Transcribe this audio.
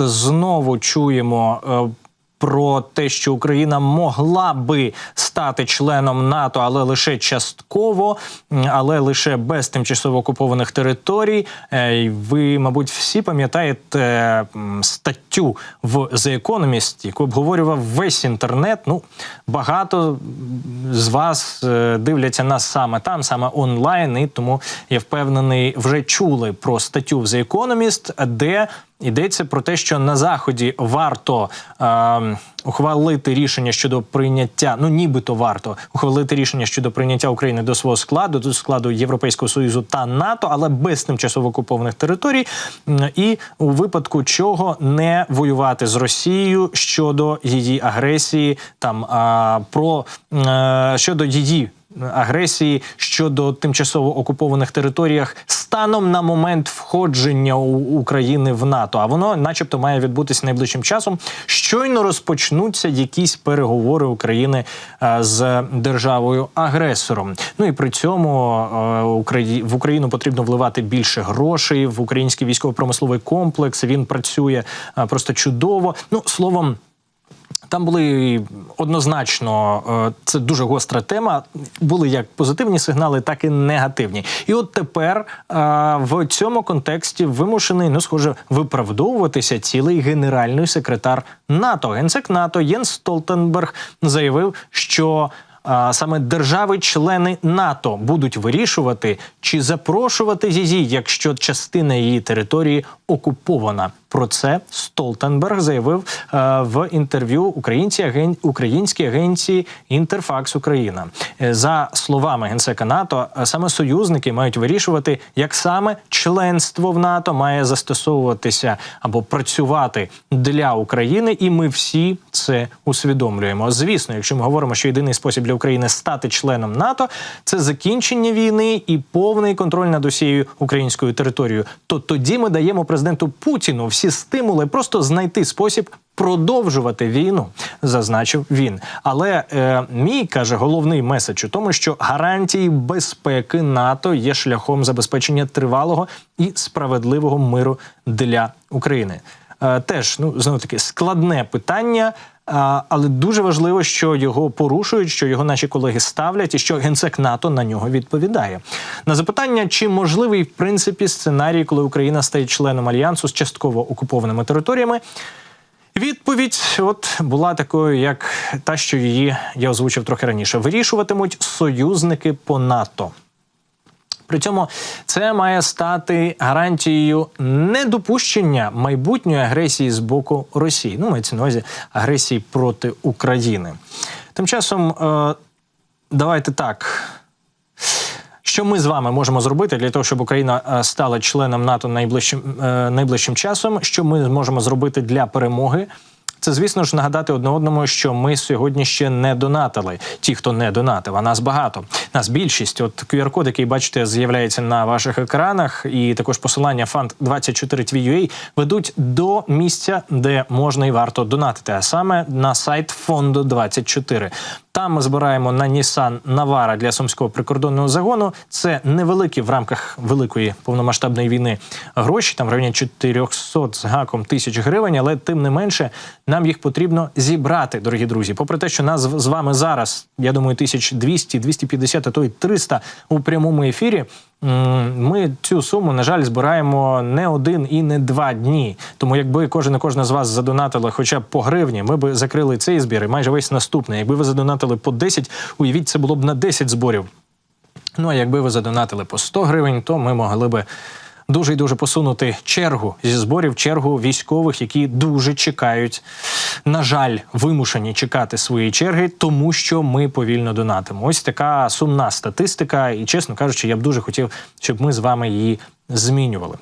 знову чуємо. е, Про те, що Україна могла би стати членом НАТО, але лише частково, але лише без тимчасово окупованих територій. Е, Ви, мабуть, всі пам'ятаєте статтю в The Economist, яку обговорював весь інтернет. Ну, багато з вас е, дивляться нас саме там, саме онлайн, і тому я впевнений, вже чули про статтю в The Economist, де йдеться про те, що на заході варто е, ухвалити рішення щодо прийняття, ну нібито варто ухвалити рішення щодо прийняття України до свого складу, до складу Європейського союзу та НАТО, але без тимчасово окупованих територій, і у випадку чого не воювати з Росією щодо її агресії, там а, про е, щодо її агресії щодо тимчасово окупованих територіях станом на момент входження України в НАТО. А воно, начебто, має відбутися найближчим часом. Щойно розпочнуться якісь переговори України е, з державою агресором. Ну і при цьому е, в Україну потрібно вливати більше грошей в український військово-промисловий комплекс. Він працює е, просто чудово. Ну словом. Там були однозначно е, це дуже гостра тема. Були як позитивні сигнали, так і негативні. І от тепер е, в цьому контексті вимушений, ну схоже, виправдовуватися цілий генеральний секретар НАТО. Генсек НАТО Єнс Столтенберг заявив, що саме держави-члени НАТО будуть вирішувати, чи запрошувати її, якщо частина її території окупована. Про це Столтенберг заявив е, в інтерв'ю українці українській агенції Інтерфакс Україна. Е, За словами генсека НАТО, е, саме союзники мають вирішувати, як саме членство в НАТО має застосовуватися або працювати для України, і ми всі це усвідомлюємо. Звісно, якщо ми говоримо, що єдиний спосіб для України стати членом НАТО це закінчення війни і повний контроль над усією українською територією, то тоді ми даємо президенту Путіну всі стимули просто знайти спосіб. Продовжувати війну, зазначив він. Але е, мій каже головний меседж у тому, що гарантії безпеки НАТО є шляхом забезпечення тривалого і справедливого миру для України. Е, теж ну знову таки складне питання. Але дуже важливо, що його порушують, що його наші колеги ставлять, і що генсек НАТО на нього відповідає. На запитання, чи можливий в принципі сценарій, коли Україна стає членом альянсу з частково окупованими територіями. Відповідь от була такою, як та, що її я озвучив трохи раніше. Вирішуватимуть союзники по НАТО. При цьому це має стати гарантією недопущення майбутньої агресії з боку Росії. Ну, мається на увазі агресії проти України. Тим часом, е, давайте так. Що ми з вами можемо зробити для того, щоб Україна е, стала членом НАТО найближчим е, найближчим часом? Що ми зможемо зробити для перемоги? Це, звісно ж, нагадати одне одному, що ми сьогодні ще не донатили. Ті, хто не донатив, а нас багато. Нас більшість. От QR-код, який бачите, з'являється на ваших екранах, і також посилання фонд 24 tvua ведуть до місця, де можна і варто донатити, а саме на сайт фонду 24 там ми збираємо на Nissan Navara для сумського прикордонного загону. Це невеликі в рамках великої повномасштабної війни гроші, там в районі 400 з гаком тисяч гривень, але тим не менше нам їх потрібно зібрати, дорогі друзі. Попри те, що нас з вами зараз, я думаю, 1200, 250, а то й 300 у прямому ефірі. Ми цю суму, на жаль, збираємо не один і не два дні. Тому, якби кожен і кожна з вас задонатила хоча б по гривні, ми б закрили цей збір і майже весь наступний. Якби ви задонатили по 10, уявіть, це було б на 10 зборів. Ну а якби ви задонатили по 100 гривень, то ми могли би дуже і дуже посунути чергу зі зборів, чергу військових, які дуже чекають. На жаль, вимушені чекати своєї черги, тому що ми повільно донатимо. Ось така сумна статистика, і чесно кажучи, я б дуже хотів, щоб ми з вами її змінювали.